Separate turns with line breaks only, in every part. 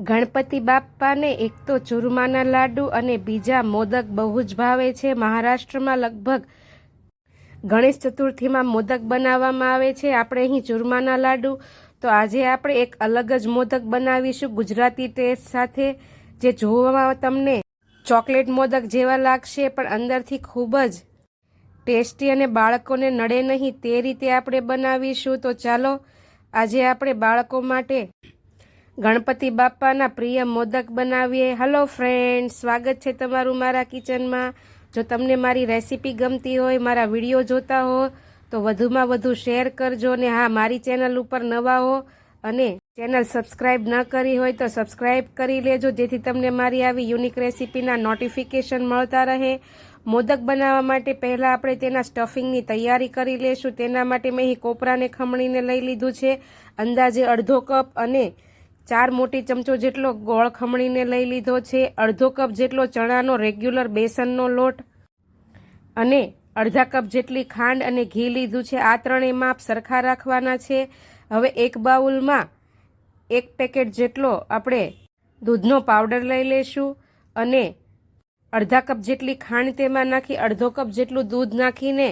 ગણપતિ બાપ્પાને એક તો ચૂરમાના લાડુ અને બીજા મોદક બહુ જ ભાવે છે. મહારાષ્ટ્રમાં લગભગ ગણેશ ચતુર્થીમાં મોદક બનાવવામાં આવે છે. આપણે અહીં ચૂરમાના લાડુ, તો આજે આપણે એક અલગ જ મોદક બનાવીશું ગુજરાતી ટેસ્ટ સાથે, જે જોવામાં તમને ચોકલેટ મોદક જેવા લાગશે, પણ અંદરથી ખૂબ જ ટેસ્ટી અને બાળકોને નડે નહીં તે રીતે આપણે બનાવીશું. તો ચાલો, આજે આપણે બાળકો માટે ગણપતિ બાપ્પાના પ્રિય મોદક બનાવીએ. હલો ફ્રેન્ડ સ્વાગત છે તમારું મારા કિચનમાં. જો તમને મારી રેસીપી ગમતી હોય, મારા વીડિયો જોતા હો, તો વધુમાં વધુ શેર કરજો ને હા, મારી ચેનલ ઉપર નવા હો અને ચેનલ સબસ્ક્રાઈબ ન કરી હોય તો સબસ્ક્રાઈબ કરી લેજો, જેથી તમને મારી આવી યુનિક રેસીપીના નોટિફિકેશન મળતા રહે. મોદક બનાવવા માટે પહેલાં આપણે તેના સ્ટફિંગની તૈયારી કરી લેશું. તેના માટે મેં અહીં કોપરાને ખમણીને લઈ લીધું છે. અંદાજે અડધો કપ અને ચાર મોટી ચમચો જેટલો ગોળ ખમણીને લઈ લીધો છે, અડધો કપ જેટલો ચણાનો રેગ્યુલર બેસનનો લોટ અને અડધા કપ જેટલી ખાંડ અને ઘી લીધું છે. આ ત્રણેય માપ સરખા રાખવાના છે. હવે એક બાઉલમાં એક પેકેટ જેટલો આપણે દૂધનો પાવડર લઈ લેશું અને અડધા કપ જેટલી ખાંડ તેમાં નાખી, અડધો કપ જેટલું દૂધ નાખીને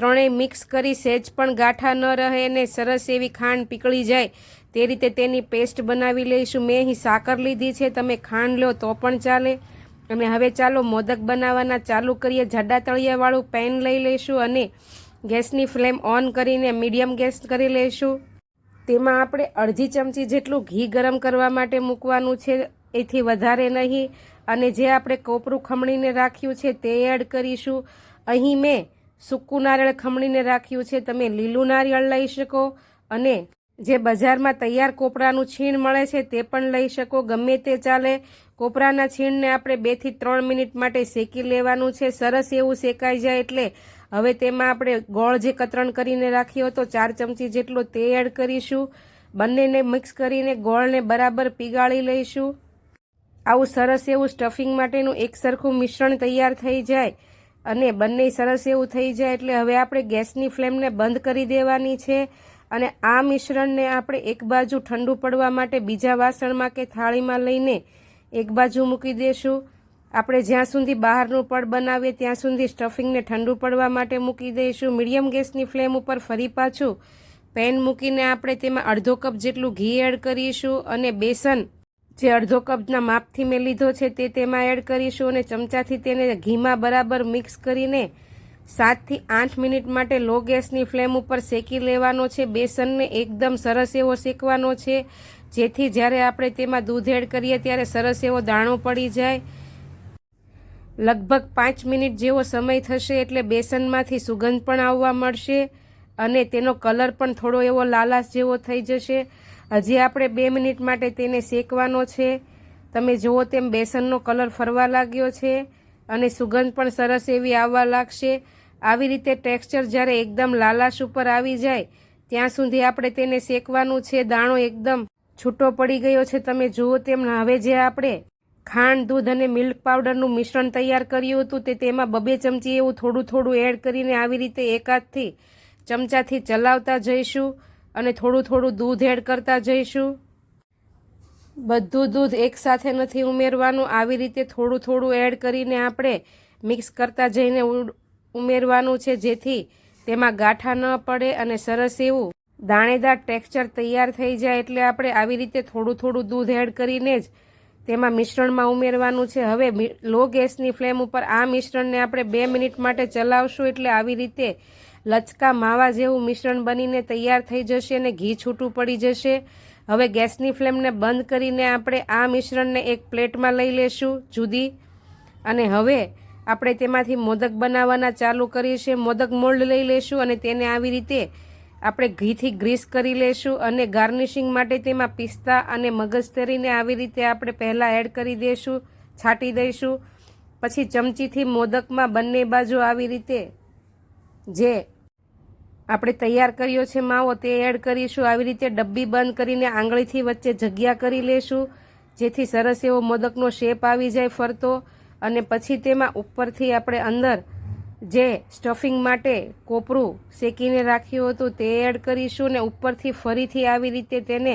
ત્રણેય મિક્સ કરી સહેજ પણ ગાંઠા ન રહે અને સરસ એવી ખાંડ પીકળી જાય. તે રીતે તેની પેસ્ટ બનાવી લઈશું. મેં અહીં સાકર લીધી છે. તમે ખાંડ લો તો પણ ચાલે. અને હવે ચાલો મોદક બનાવવાના ચાલુ કરીએ. જાડા તળિયાવાળું પેન લઈ લઈશું અને ગેસની ફ્લેમ ઓન કરીને મીડિયમ ગેસ કરી લઈશું. તેમાં આપણે અડધી ચમચી જેટલું ઘી ગરમ કરવા માટે મૂકવાનું છે. એથી વધારે નહીં. અને જે આપણે કોપરું ખમણીને રાખ્યું છે તે એડ કરીશું. અહીં મેં સૂકું નારિયેળ ખમણીને રાખ્યું છે. તમે લીલું નારિયેળ લઈ શકો અને જે બજારમાં તૈયાર કોપરાનું છીણ મળે છે તે પણ લઈ શકો. ગમે તે ચાલે, કોપરાના છીણને આપણે બેથી ત્રણ મિનિટ માટે શેકી લેવાનું છે. સરસ એવું શેકાઈ જાય એટલે હવે તેમાં આપણે ગોળ જે કતરણ કરીને રાખ્યો હતો, ચાર ચમચી જેટલો તે એડ કરીશું. બંનેને મિક્સ કરીને ગોળને બરાબર પીગાળી લઈશું. આવું સરસ એવું સ્ટફિંગ માટેનું એક સરખું મિશ્રણ તૈયાર થઈ જાય. અને બંને સરસ એવું થઈ જાય એટલે હવે આપણે ગેસની ફ્લેમને બંધ કરી દેવાની છે અને આ મિશ્રણને આપણે એક બાજુ ઠંડુ પડવા માટે બીજા વાસણમાં કે થાળીમાં લઈને એક બાજુ મૂકી દેશું. આપણે જ્યાં સુધી બહારનું પડ બનાવીએ ત્યાં સુધી સ્ટફિંગને ઠંડુ પડવા માટે મૂકી દઈશું. મીડિયમ ગેસની ફ્લેમ ઉપર ફરી પાછું પેન મૂકીને આપણે તેમાં અડધો કપ જેટલું ઘી એડ કરીશું અને બેસન જે અડધો કપના માપથી મેં લીધો છે તે તેમાં એડ કરીશું અને ચમચાથી તેને ઘીમાં બરાબર મિક્સ કરીને સાતથી આઠ મિનિટ માટે લો ગેસની ફ્લેમ ઉપર શેકી લેવાનો છે. બેસનને એકદમ સરસ એવો શેકવાનો છે, જેથી જ્યારે આપણે તેમાં દૂધ એડ કરીએ ત્યારે સરસ એવો દાણો પડી જાય. લગભગ પાંચ મિનિટ જેવો સમય થશે એટલે બેસનમાંથી સુગંધ પણ આવવા મળશે અને તેનો કલર પણ થોડો એવો લાલાશ જેવો થઈ જશે. હજી આપણે બે મિનિટ માટે તેને શેકવાનો છે. તમે જુઓ તેમ બેસનનો કલર ફરવા લાગ્યો છે અને સુગંધ પણ સરસ એવી આવવા લાગશે. આવી રીતે ટેક્સચર જ્યારે એકદમ લાલાશ ઉપર આવી જાય, ત્યાં સુધી આપણે તેને શેકવાનું છે. દાણો એકદમ છૂટો પડી ગયો છે. તમે જુઓ તેમ હવે જે આપણે ખાંડ, દૂધ અને મિલ્ક પાવડરનું મિશ્રણ તૈયાર કર્યું હતું, તે તેમાં બબે ચમચી એવું થોડું થોડું એડ કરીને આવી રીતે એકાદથી ચમચાથી ચલાવતા જઈશું. અને થોડું થોડું દૂધ એડ કરતા જઈશું. બધું દૂધ એકસાથે નથી ઉમેરવાનું. આવી રીતે થોડું થોડું એડ કરીને આપણે મિક્સ કરતા જઈને ઉમેરવાનું છે, જેથી તેમાં ગાંઠા ન પડે અને સરસ એવું દાણેદાર ટેક્સચર તૈયાર થઈ જાય. એટલે આપણે આવી રીતે થોડું થોડું દૂધ એડ કરીને જ તેમાં મિશ્રણમાં ઉમેરવાનું છે. હવે લો ગેસની ફ્લેમ ઉપર આ મિશ્રણને આપણે બે મિનિટ માટે ચલાવશું. એટલે આવી રીતે લચકા માવા જેવું મિશ્રણ બનીને તૈયાર થઈ જશે અને ઘી છૂટું પડી જશે. હવે ગેસની ફ્લેમને બંધ કરીને આપણે આ મિશ્રણને એક પ્લેટમાં લઈ લેશું જુદી. અને હવે આપણે તેમાંથી મોદક બનાવવાના ચાલુ કરીશું મોદક મોલ્ડ લઈ લેશું અને તેને આવી રીતે આપણે ઘીથી ગ્રીસ કરી લેશું અને ગાર્નિશિંગ માટે તેમાં પિસ્તા અને મગજતરીને આવી રીતે આપણે પહેલાં એડ કરી દઈશું છાંટી દઈશું. પછી ચમચીથી મોદકમાં બંને બાજુ આવી રીતે જે આપણે તૈયાર કર્યો છે માવો, તે એડ કરીશું. આવી રીતે ડબ્બી બંધ કરીને આંગળીથી વચ્ચે જગ્યા કરી લેશું. જેથી સરસ એવો મોદકનો શેપ આવી જાય ફરતો. અને પછી તેમાં ઉપરથી આપણે અંદર જે સ્ટફિંગ માટે કોપરું શેકીને રાખ્યું હતું, તે એડ કરીશું ને ઉપરથી ફરીથી આવી રીતે તેને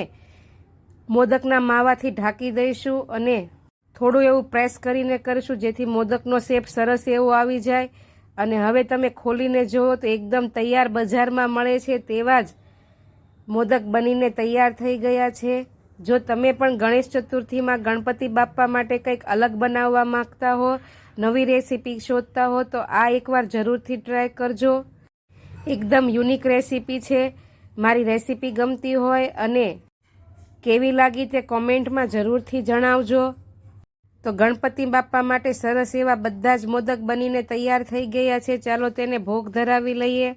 મોદકના માવાથી ઢાંકી દઈશું અને થોડું એવું પ્રેસ કરીને કરીશું, જેથી મોદકનો શેપ સરસ એવો આવી જાય. અને હવે તમે ખોલીને જુઓ તો એકદમ તૈયાર બજારમાં મળે છે તેવા જ મોદક બનીને તૈયાર થઈ ગયા છે. જો તમે પણ ગણેશ ચતુર્થીમાં ગણપતિ બાપ્પા માટે કંઈક અલગ બનાવવા માંગતા હો, નવી રેસીપી શોધતા હો, તો આ એકવાર જરૂરથી ટ્રાય કરજો. એકદમ યુનિક રેસીપી છે. મારી રેસીપી ગમતી હોય અને કેવી લાગી તે કોમેન્ટમાં જરૂરથી જણાવજો. તો ગણપતિ બાપા માટે સરસ એવા બધા જ મોદક બનીને તૈયાર થઈ ગયા છે. ચાલો તેને ભોગ ધરાવી લઈએ.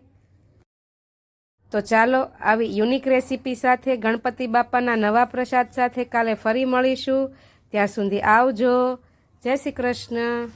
તો ચાલો આવી યુનિક રેસીપી સાથે ગણપતિ બાપાના નવા પ્રસાદ સાથે કાલે ફરી મળીશું. ત્યાં સુધી આવજો. જય શ્રી કૃષ્ણ.